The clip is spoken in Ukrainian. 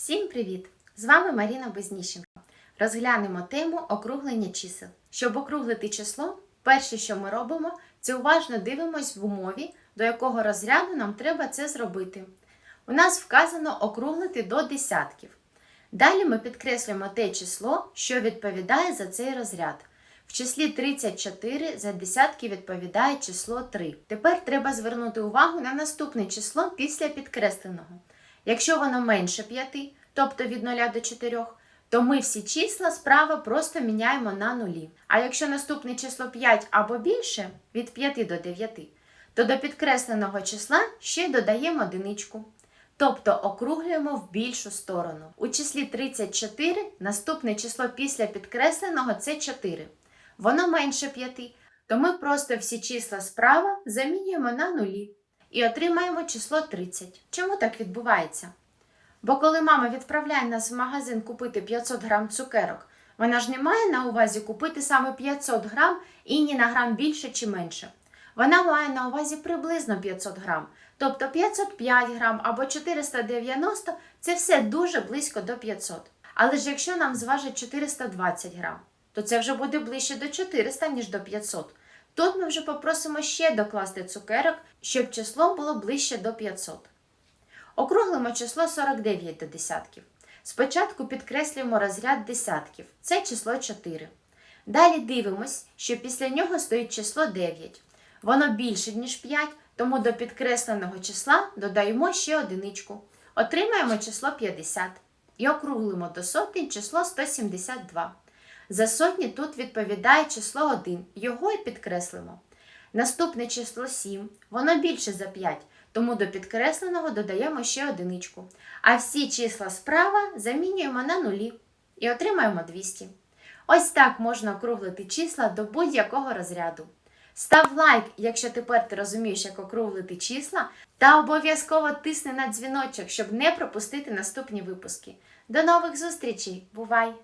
Всім привіт! З вами Маріна Безніщенко. Розглянемо тему округлення чисел. Щоб округлити число, перше, що ми робимо, це уважно дивимось в умові, до якого розряду нам треба це зробити. У нас вказано округлити до десятків. Далі ми підкреслюємо те число, що відповідає за цей розряд. В числі 34 за десятки відповідає число 3. Тепер треба звернути увагу на наступне число після підкресленого. Якщо воно менше 5, тобто від 0 до 4, то ми всі числа справа просто міняємо на нулі. А якщо наступне число 5 або більше від 5 до 9, то до підкресленого числа ще додаємо одиничку. Тобто округлюємо в більшу сторону. У числі 34 наступне число після підкресленого це 4. Воно менше 5, то ми просто всі числа справа замінюємо на нулі і отримаємо число 30. Чому так відбувається? Бо коли мама відправляє нас в магазин купити 500 грам цукерок, вона ж не має на увазі купити саме 500 грам і ні на грам більше чи менше. Вона має на увазі приблизно 500 грам. Тобто 505 грам або 490 це все дуже близько до 500. Але ж якщо нам зважить 420 грам, то це вже буде ближче до 400, ніж до 500. Тут ми вже попросимо ще докласти цукерок, щоб число було ближче до 500. Округлимо число 49 до десятків. Спочатку підкреслюємо розряд десятків. Це число 4. Далі дивимось, що після нього стоїть число 9. Воно більше, ніж 5, тому до підкресленого числа додаємо ще одиничку. Отримаємо число 50. І округлимо до сотні число 172. За сотні тут відповідає число 1, його і підкреслимо. Наступне число 7, воно більше за 5, тому до підкресленого додаємо ще одиничку. А всі числа справа замінюємо на нулі і отримаємо 200. Ось так можна округлити числа до будь-якого розряду. Став лайк, якщо тепер ти розумієш, як округлити числа, та обов'язково тисни на дзвіночок, щоб не пропустити наступні випуски. До нових зустрічей! Бувай!